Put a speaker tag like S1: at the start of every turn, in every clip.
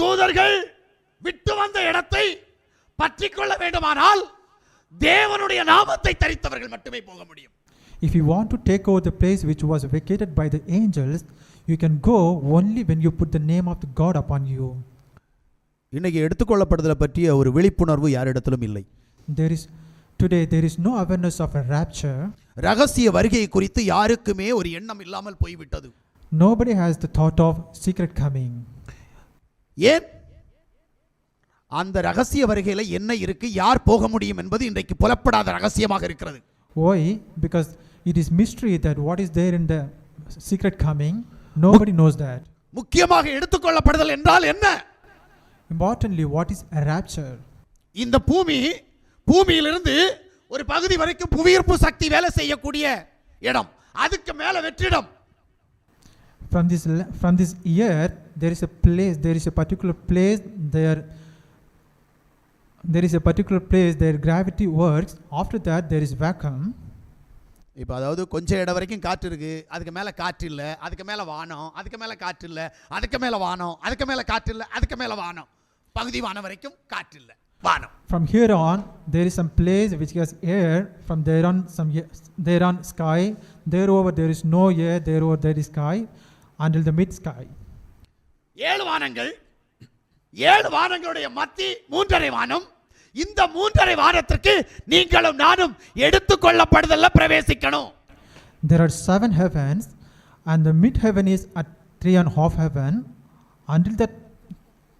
S1: தூதர்கள் விட்டு வந்த இடத்தை பற்றி கொள்ள வேண்டுமானால் தேவனுடைய நாமத்தை தரித்தவர்கள் மட்டுமே போக முடியும்
S2: If you want to take over the place which was vacated by the angels, you can go only when you put the name of the God upon you.
S3: இன்னைக்கு எடுத்துக்கொள்ளப்படுதலை பற்றிய ஒரு விழிப்புணர்வு யாரிடத்திலும் இல்லை
S2: There is today there is no awareness of a rapture.
S3: ரகசிய வருகை குறித்து யாருக்குமே ஒரு எண்ணம் இல்லாமல் போய்விட்டது
S2: Nobody has the thought of secret coming.
S3: ஏன் அந்த ரகசிய வருகையில என்ன இருக்கு யார் போக முடியும் என்பது இன்றைக்கு புலப்படாத ரகசியமாக இருக்கிறது
S2: Why? Because it is mystery that what is there in the secret coming. Nobody knows that.
S3: முக்கியமாக எடுத்துக்கொள்ளப்படுதல் என்றால் என்ன
S2: Importantly, what is a rapture?
S3: இந்த பூமி பூமியிலிருந்து ஒரு பகுதி வரைக்கும் புவியீர்ப்பு சக்தி வேலை செய்யக்கூடிய இடம் அதுக்கு மேல வெற்றிடம்
S2: From this from this year, there is a place. There is a particular place there. There is a particular place there gravity works. After that, there is vacuum.
S3: இப்போ அதாவது கொஞ்சம் இடம் வரைக்கும் காற்று இருக்கு அதுக்கு மேல காற்று இல்லை அதுக்கு மேல வானம் அதுக்கு மேல காற்று இல்லை அதுக்கு மேல வானம் அதுக்கு மேல காற்று இல்லை அதுக்கு மேல வானம் பகுதி வானம் வரைக்கும் காற்று இல்லை வானம்
S2: From here on, there is some place which has air. From there on, some ye- there on sky. Thereover, there is no air. Thereover, there is sky, until the mid sky.
S1: ஏழு வானங்கள் ஏழு வானங்களுடைய மத்தி மூன்றரை வானம் இந்த மூன்றரை வானத்திற்கு நீங்களும் நானும் எடுத்துக்கொள்ளப்படுதல்ல பிரவேசிக்கணும்
S2: There are seven heavens, and the mid heaven is at three and half heaven. Until that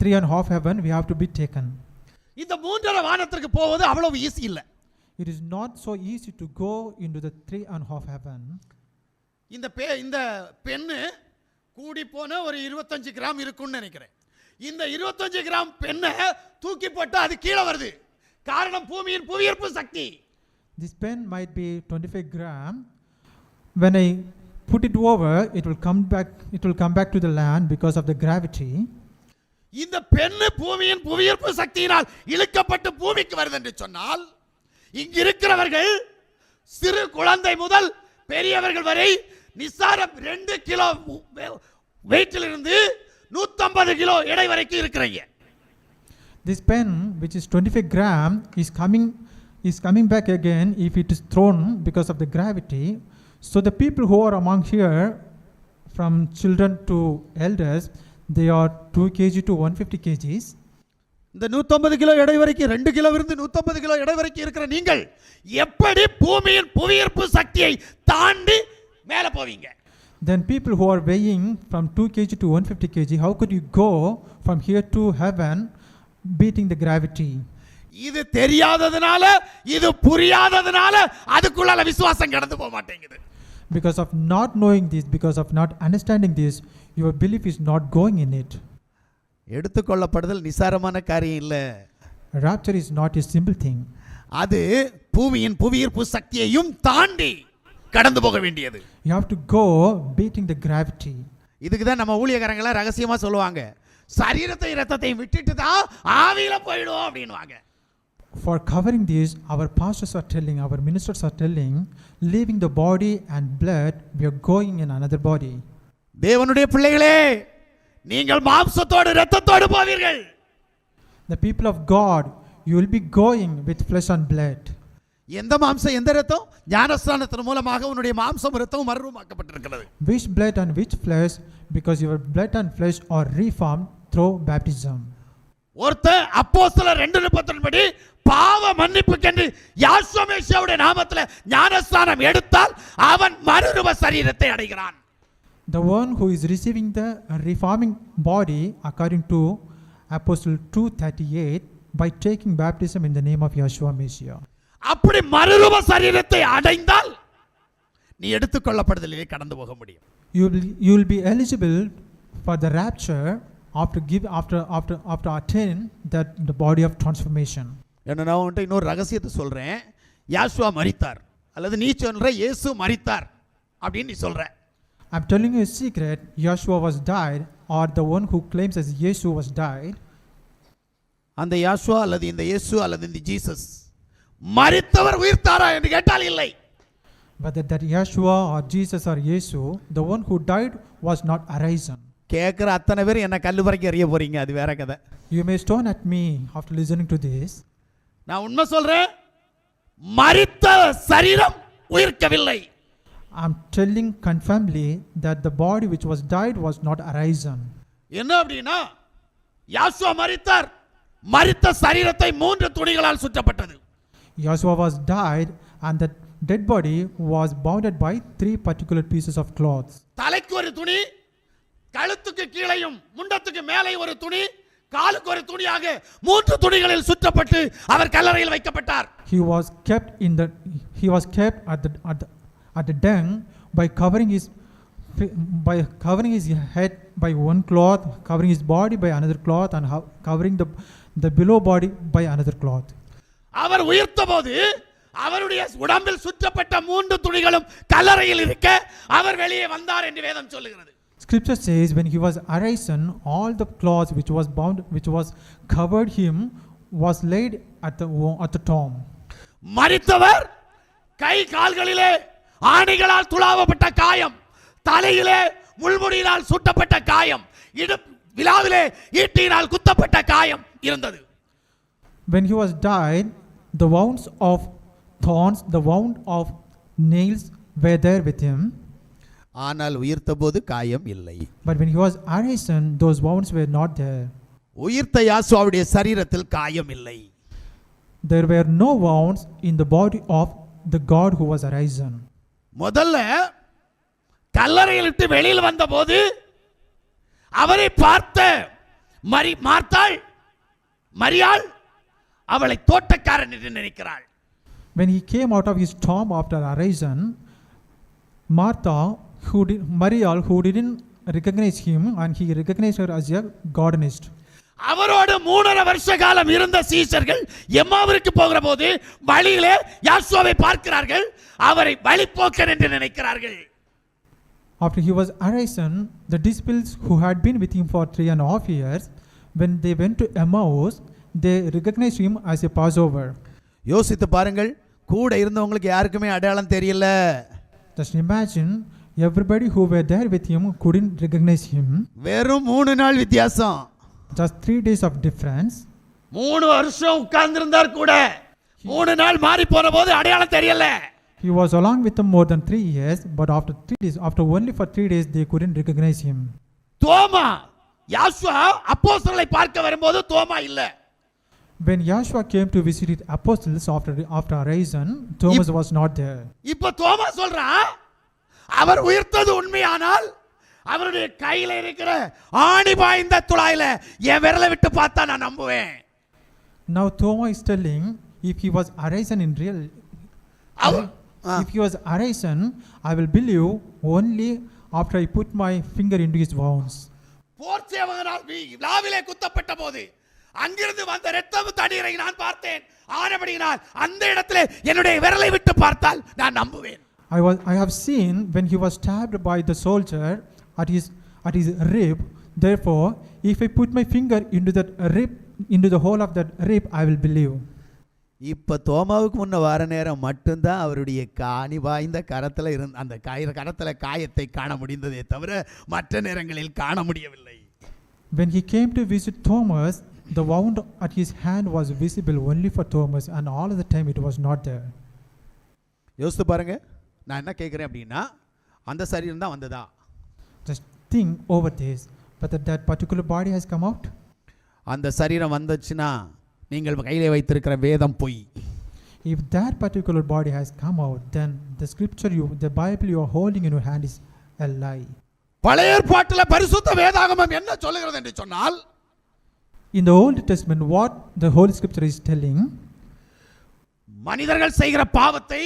S2: three and half heaven, we have to be taken.
S1: இந்த மூன்றரை வானத்திற்கு போவது அவ்வளவு ஈஸி இல்லை
S2: It is not so easy to go into the three and a half heaven.
S1: இந்த பே இந்த பெண்ணு கூடி போன ஒரு இருபத்தஞ்சு கிராம் இருக்கும்னு நினைக்கிறேன் இந்த இருபத்தஞ்சு கிராம் பெண்ணை தூக்கி போட்டு அது கீழே வருது காரணம் பூமியின் புவியீர்ப்பு சக்தி
S2: This pen might be 25 gram. When I put it over, it will come back. It will come back to the land because of the gravity.
S1: இந்த பெண்ணு பூமியின் புவியீர்ப்பு சக்தியினால் இழுக்கப்பட்டு பூமிக்கு வருது என்று சொன்னால் இங்கு இருக்கிறவர்கள் சிறு குழந்தை முதல் பெரியவர்கள் வரை நிசாரம் ரெண்டு கிலோ வெயிட்டில் இருந்து நூத்தம்பது கிலோ எடை வரைக்கும் இருக்கிறீங்க
S2: This pen, which is 25 gram, is coming is coming back again if it is thrown because of the gravity. So the people who are among here, from children to elders, they are 2 kg to 150 kgs.
S3: இந்த நூத்தம்பது kilo எடை வரைக்கும் ரெண்டு kilo இருந்து நூத்தம்பது kilo எடை வரைக்கும் இருக்கிற நீங்கள்
S1: எப்படி பூமியின் புவியீர்ப்பு சக்தியை தாண்டி மேல போவீங்க
S2: Then people who are weighing from 2 kg to 150 kg, how could you go from here to heaven beating the gravity?
S1: இது தெரியாததுனால இது புரியாததுனால அதுக்குள்ளால விசுவாசம் கடந்து போக மாட்டேங்குது
S2: Because of not knowing this, because of not understanding this, your belief is not going in it.
S3: எடுத்துக்கொள்ளப்படுதல் நிசாரமான காரியம் இல்லை
S2: Rapture is not a simple thing.
S1: அது பூமியின் புவியீர்ப்பு சக்தியையும் தாண்டி கடந்து போக வேண்டியது
S2: You have to go beating the gravity.
S3: இதுக்கு தான் நம்ம ஊழியக்காரங்களா ரகசியமா சொல்லுவாங்க
S1: சரீரத்தை ரத்தத்தை விட்டுட்டு தான் ஆவியில போயிடுவோம் அப்படின்வாங்க
S2: For covering this, our pastors are telling, our ministers are telling, leaving the body and blood, we are going in another body.
S1: தேவனுடைய பிள்ளைகளே நீங்கள் மாம்சத்தோடு ரத்தத்தோடு போவீர்கள்
S2: The people of God, you will be going with flesh and blood.
S3: எந்த மாம்சம் எந்த ரத்தம் ஞானஸ்தானத்தின் மூலமாக உன்னுடைய மாம்சம் ரத்தம் மறுரூபமாக்கப்பட்டிருக்கிறது
S2: Which blood and which flesh? Because your blood and flesh are reformed through baptism.
S1: ஒருத்தன் அப்போஸ்தலர் ரெண்டு முப்பத்தொன்படி பாவ மன்னிப்புக்கென்று யாசோமேஷாவுடைய நாமத்துல ஞானஸ்தானம் எடுத்தால் அவன் மறுரூப சரீரத்தை அடைகிறான்
S2: The one who is receiving the reforming body, according to Apostle 2:38, by taking baptism in the name of Yeshua Messiah.
S1: அப்படி மறுரூப சரீரத்தை அடைந்தால் நீ எடுத்துக்கொள்ளப்படுதலிலே கடந்து போக முடியும்
S2: You will, you will be eligible for the rapture after give after after after attain that the body of transformation.
S3: என்ன நான் இன்னொரு ரகசியத்தை சொல்றேன் யாசுவா மரித்தார் அல்லது நீ சொல்ற இயேசு மரித்தார் அப்படின்னு நீ
S2: I'm telling you a secret. Yeshua was died, or the one who claims as Yeshua was died.
S3: அந்த யாசுவா அல்லது இந்த இயேசு அல்லது இந்த ஜீசஸ்
S1: மரித்தவர் உயிர்த்தாரா என்று கேட்டால் இல்லை
S2: Whether that Yeshua or Jesus or Yesu, the one who died was not arisen.
S4: கேட்குற அத்தனை பேர் என்ன கல்லு வரைக்கும் எறிய போறீங்க அது வேற கதை
S2: You may stone at me after listening to this.
S3: நான் உண்மை சொல்றேன் மரித்த சரீரம் உயிர்க்கவில்லை
S2: I'm telling confirmly that the body which was died was not arisen.
S3: என்ன அப்படின்னா யாசுவா மரித்தார் மரித்த சரீரத்தை மூன்று துணிகளால் சுற்றப்பட்டது
S2: Joshua was died, and the dead body was bounded by three particular pieces of cloths.
S3: தலைக்கு ஒரு துணி கழுத்துக்கு கீழையும் முண்டத்துக்கு மேலே ஒரு துணி காலுக்கு ஒரு துணியாக மூன்று துணிகளில் சுற்றப்பட்டு அவர் கல்லறையில் வைக்கப்பட்டார்
S2: He was kept in the he was kept at the at the, at the dung by covering his by covering his head by one cloth, covering his body by another cloth, and covering the the below body by another cloth.
S3: அவர் உயிர்த்த போது அவருடைய உடம்பில் சுற்றப்பட்ட மூன்று துணிகளும் கல்லறையில் இருக்க அவர் வெளியே வந்தார் என்று வேதம் சொல்லுகிறது
S2: Scripture says when he was arisen, all the cloths which was bound, which was covered him, was laid at the at the tomb.
S3: மரித்தவர் கை கால்களிலே ஆணிகளால் துளாவப்பட்ட காயம் தலையிலே முள்முடியினால் சுட்டப்பட்ட காயம் இடு விழாவிலே ஈட்டியினால் குத்தப்பட்ட காயம் இருந்தது
S2: When he was died, the wounds of thorns, the wound of nails were there with him.
S4: ஆனால் உயிர்த்த போது காயம் இல்லை
S2: But when he was arisen, those wounds were not there.
S4: உயிர்த்த யாசுவாவுடைய சரீரத்தில் காயம் இல்லை
S2: There were no wounds in the body of the God who was arisen.
S3: முதல்ல கல்லறையில் விட்டு வெளியில் வந்தபோது அவரை பார்த்த மரி மார்த்தாள் மரியாள் அவளை தோட்டக்காரன் என்று நினைக்கிறாள்
S2: When he came out of his tomb after arisen, Martha, who did, Marial, who didn't recognize him, and he recognized her as a gardenist.
S3: அவரோடு மூணரை வருஷ காலம் இருந்த சீசர்கள் எம்மாவிற்கு போகிற போது வழியிலே யாசுவாவை பார்க்கிறார்கள் அவரை வழிப்போக்கன் என்று நினைக்கிறார்கள்
S2: After he was arisen, the disciples who had been with him for three and a half years, when they went to Emmaus, they recognized him as a Passover.
S4: யோசித்து பாருங்கள் கூட இருந்தவங்களுக்கு யாருக்குமே அடையாளம் தெரியல
S2: Just imagine everybody who were there with him couldn't recognize him.
S4: வெறும் மூணு நாள் வித்தியாசம்
S2: Just three days of difference.
S3: மூணு வருஷம் உட்கார்ந்திருந்தார் கூட மூணு நாள் மாறி போன போது அடையாளம் தெரியல
S2: He was along with them more than three years, but after three days, after only for three days, they couldn't recognize him.
S3: தோமா யாசுவா அப்போஸ்தலரை பார்க்க வரும்போது தோமா இல்ல
S2: When Yahshua came to visit his apostles after after arisen, Thomas was not there.
S3: இப்ப தோமா சொல்றான் அவர் உயிர்த்தது உண்மையானால் அவருடைய கையில இருக்கிற ஆணி பாய்ந்த துளாயில என் விரலை விட்டு பார்த்தா நான் நம்புவேன்
S2: Now Thomas is telling, if he was arisen in real,
S4: Ah.
S2: if he was arisen, I will believe only after I put my finger into his wounds.
S3: போர் சேவகனால் விழாவிலே குத்தப்பட்ட போது அங்கிருந்து வந்த இரத்தம் தண்ணீரை நான் பார்த்தேன் ஆனபடியினால் அந்த இடத்திலே என்னுடைய விரலை விட்டு பார்த்தால் நான் நம்புவேன்
S2: I was I have seen when he was stabbed by the soldier at his at his rib. Therefore, if I put my finger into that rib into the hole of that rib, I will believe.
S4: இப்ப தோமாவுக்கு முன்ன வர நேரம் மட்டும்தான் அவருடைய காணி வாய்ந்த கரத்துல இருந்த அந்த காய கரத்துல காயத்தை காண முடிந்ததே தவிர மற்ற நேரங்களில் காண முடியவில்லை
S2: When he came to visit Thomas, the wound at his hand was visible only for Thomas, and all of the time it was not there.
S4: யோசித்து பாருங்க நான் என்ன கேட்குறேன் அப்படின்னா அந்த சரீரம் தான் வந்ததா
S2: Just think over this. But that, that particular body has come out.
S4: அந்த சரீரம் வந்துச்சுன்னா நீங்கள் கையிலே வைத்திருக்கிற வேதம் பொய்
S2: If that particular body has come out, then the scripture you, the Bible you are holding in your hand is a lie.
S3: பழைய ஏற்பாட்டில் பரிசுத்த வேதாகமம் என்ன சொல்லுகிறது என்று சொன்னால்
S2: In the Old Testament, what the Holy Scripture is telling,
S3: மனிதர்கள் செய்கிற பாவத்தை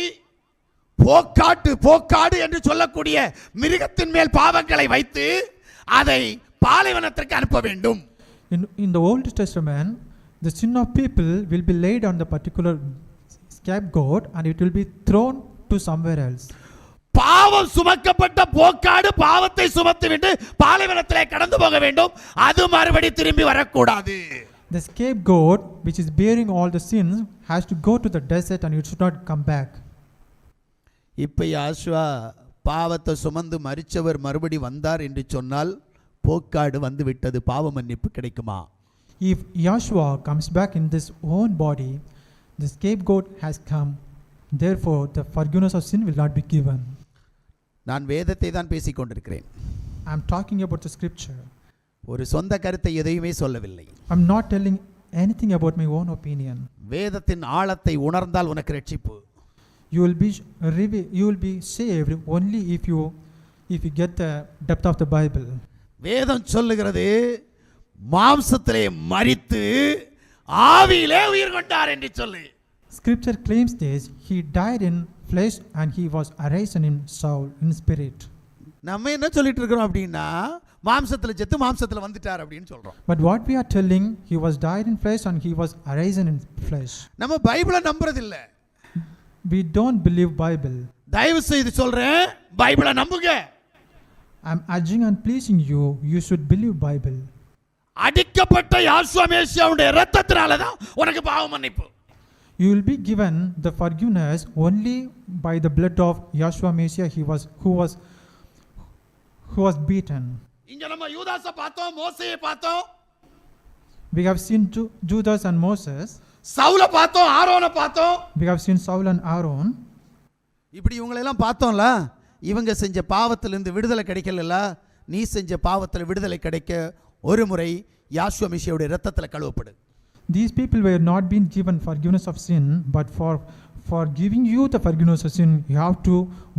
S3: போக்காட்டு போக்காடு என்று சொல்லக்கூடிய மிருகத்தின் மேல் பாவங்களை வைத்து அதை பாலைவனத்திற்கு அனுப்ப வேண்டும்
S2: in, in the Old Testament, the sin of people will be laid on the particular scapegoat and it will be thrown to somewhere else.
S3: பாவம் சுமக்கப்பட்ட போக்காடு பாவத்தை சுமத்திவிட்டு பாலைவனத்திலே கடந்து போக வேண்டும் அது மறுபடி திரும்பி வரக்கூடாது
S2: The scapegoat, which is bearing all the sins, has to go to the desert and it should not come back.
S4: இப்போ யாசுவா பாவத்தை சுமந்து மறிச்சவர் மறுபடி வந்தார் என்று சொன்னால்
S3: போக்காடு வந்து விட்டது பாவ மன்னிப்பு கிடைக்குமா
S2: If Yahshua comes back in this own body, the scapegoat has come. Therefore, the forgiveness of sin will not be given.
S3: நான் வேதத்தை தான் பேசிக் கொண்டிருக்கிறேன்
S2: I'm talking about the scripture.
S3: ஒரு சொந்த கருத்தை எதையுமே சொல்லவில்லை
S2: I'm not telling anything about my own opinion.
S3: வேதத்தின் ஆழத்தை உணர்ந்தால் உனக்கு ரட்சிப்பு
S2: You will be sh- reve- you will be saved only if you if you get the depth of the Bible.
S3: வேதம் சொல்லுகிறது மாம்சத்திலே மரித்து ஆவியிலே உயிர் கொண்டார் என்று சொல்லு
S2: Scripture claims this he died in flesh and he was arisen in soul, in spirit.
S3: நம்ம என்ன சொல்லிட்டு இருக்கிறோம் அப்படின்னா மாம்சத்துல செத்து மாம்சத்துல வந்துட்டார் அப்படின்னு சொல்றோம்
S2: But what we are telling, he was died in flesh and he was arisen in flesh.
S3: நம்ம பைபிளை நம்புறதில்ல
S2: We don't believe Bible.
S3: தயவு செய்து சொல்றேன் பைபிளை நம்புங்க
S2: I'm urging and pleasing you, you should believe Bible.
S3: அடிக்கப்பட்ட யாசுவமேசியாவுடைய ரத்தத்தினால தான் உனக்கு பாவ மன்னிப்பு
S2: You will be given the forgiveness only by the blood of Yahshua Messiah he was, who, was, who was beaten.
S3: இங்க நம்ம யூதாச பார்த்தோம் மோசையை பார்த்தோம்
S2: We have seen Ju- Judas and Moses.
S3: சவுல பார்த்தோம் ஆரோனை பார்த்தோம்
S2: We have seen Saul and Aaron.
S3: இப்படி இவங்களெல்லாம் பார்த்தோம்ல இவங்க செஞ்ச பாவத்திலிருந்து விடுதலை கிடைக்கல நீ செஞ்ச பாவத்தில் விடுதலை கிடைக்க ஒரு முறை யாசுவ மிஷியோடைய ரத்தத்தில் கழுவப்படு
S2: These people were not being given forgiveness of sin, but for, for giving you the forgiveness of sin, you have to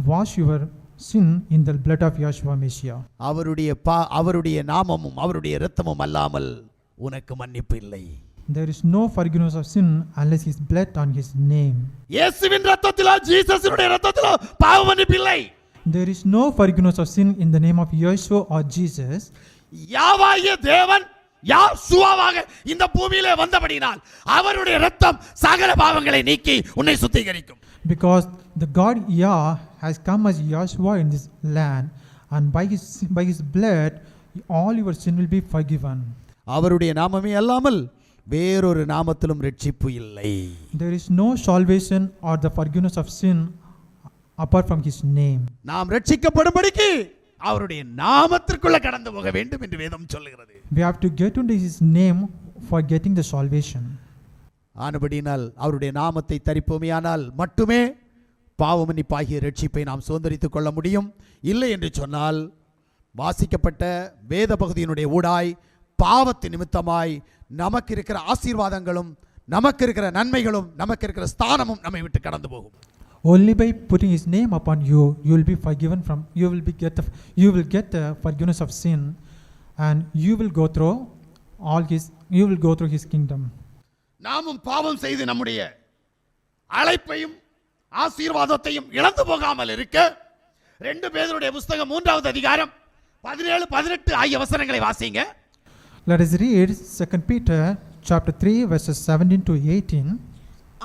S2: wash your sin in the blood of Yahshua Messiah.
S3: அவருடைய பா அவருடைய நாமமும் அவருடைய இரத்தமும் அல்லாமல் உனக்கு மன்னிப்பு இல்லை
S2: There is no forgiveness of sin unless his blood on his name.
S3: இயேசுவின் ரத்தத்திலோ ஜீசஸினுடைய ரத்தத்திலோ பாவ மன்னிப்பு இல்லை
S2: There is no forgiveness of sin in the name of Yeshua or Jesus.
S3: யாவாகிய தேவன் யாசுவாவாக இந்த பூமியிலே வந்தபடினால் அவருடைய ரத்தம் சகல பாவங்களை நீக்கி உன்னை சுத்திகரிக்கும்
S2: Because the God Yah has come as Yahshua in this land, and by his, by his blood, all your sin will be forgiven.
S3: அவருடைய நாமமே அல்லாமல் வேறொரு நாமத்திலும் ரட்சிப்பு இல்லை
S2: There is no salvation or the forgiveness of sin apart from his name.
S3: நாம் ரட்சிக்கப்படும்படிக்கு அவருடைய நாமத்திற்குள்ள கடந்து போக வேண்டும் என்று வேதம் சொல்லுகிறது.
S2: We have to get into his name for getting the salvation.
S3: ஆனபடியினால் அவருடைய நாமத்தை தரிப்போமையானால் மட்டுமே பாவமன்னிப்பாகிய ரட்சிப்பை நாம் சுதந்திரித்துக் கொள்ள முடியும். இல்லை என்று சொன்னால் வாசிக்கப்பட்ட வேத பகுதியினுடைய ஊடாய் பாவத்து நிமித்தமாய் நமக்கு இருக்கிற ஆசீர்வாதங்களும் நமக்கு இருக்கிற நன்மைகளும் நமக்கு இருக்கிற ஸ்தானமும் நம்மை விட்டு கடந்து போகும்.
S2: Only by putting his name upon you, you will be forgiven from, you will be get the, you will get the forgiveness of sin, and you will go through all his, you will go through his kingdom.
S3: நாமும் பாவம் செய்து நம்முடைய அழைப்பையும் ஆசீர்வாதத்தையும் இழந்து போகாமல் இருக்க ரெண்டு பேருடைய புஸ்தகம் மூன்றாவது அதிகாரம் பதினேழு பதினெட்டு ஆகிய வசனங்களை வாசிங்க
S2: Let us read 2 Peter chapter 3 verses 17 to 18.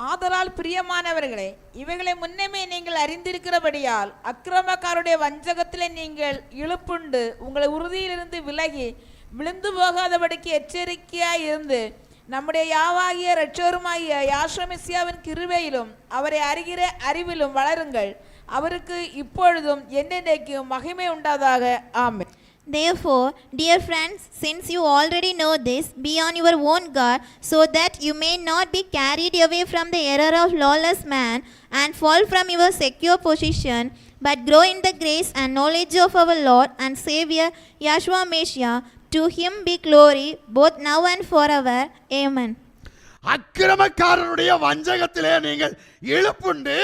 S5: ஆதலால் பிரியமானவர்களே இவைகளை முன்னமே நீங்கள் அறிந்திருக்கிறபடியால் அக்கிரமக்காருடைய வஞ்சகத்திலே நீங்கள் இழுப்புண்டு உங்களை உறுதியிலிருந்து விலகி விழுந்து போகாதபடிக்கு எச்சரிக்கையாய் இருந்து நம்முடைய யாவாகிய இரட்சோருமாகிய யாஷ்ரமிசியாவின் கிருவையிலும் அவரை அறிகிற அறிவிலும் வளருங்கள். அவருக்கு இப்பொழுதும் என்னென்னைக்கும் மகிமை உண்டாதாக. ஆமை
S6: Therefore, dear friends, since you already know this, be on your own guard, so that you may not be carried away from the error of lawless man and fall from your secure position, but grow in the grace and knowledge of our Lord and Savior Yahshua Messiah. To him be glory, both now and forever. Amen.
S3: அக்கிரமக்காரனுடைய வஞ்சகத்திலே நீங்கள் இழுப்புண்டு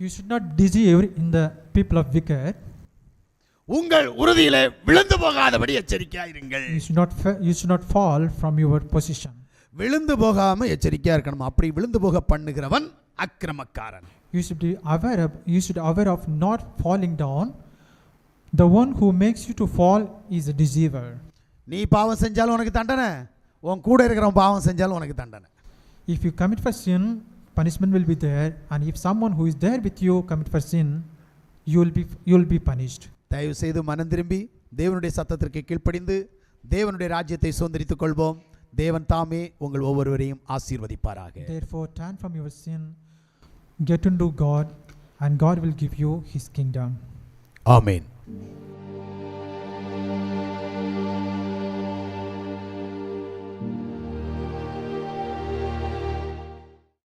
S2: You should not deceive in the people of wicked.
S3: உங்கள் உறுதியிலே விழுந்து போகாதபடி எச்சரிக்கையாயிருங்கள்
S2: You should not, fa- you should not fall from your position.
S3: விழுந்து போகாம எச்சரிக்கையா இருக்கணும் அப்படி விழுந்து போக பண்ணுகிறவன் அக்கிரமக்காரன்
S2: You should be aware of, you should aware of not falling down. The one who makes you to fall is a deceiver.
S3: நீ பாவம் செஞ்சாலும் உனக்கு தண்டனை உன் கூட இருக்கிறவன் பாவம் செஞ்சாலும் உனக்கு தண்டனை
S2: If you commit for sin, punishment will be there, and if someone who is there with you commit for sin, you will be you will be punished.
S3: தயவு செய்து மனம் திரும்பி தேவனுடைய சத்தத்திற்கு கீழ்ப்படிந்து தேவனுடைய ராஜ்யத்தை சுதந்திரித்துக் கொள்வோம். தேவன் தாமே உங்கள் ஒவ்வொருவரையும் ஆசீர்வதிப்பாராக.
S2: Therefore, turn from your sin, get into God, and God will give you His kingdom.
S3: Amen.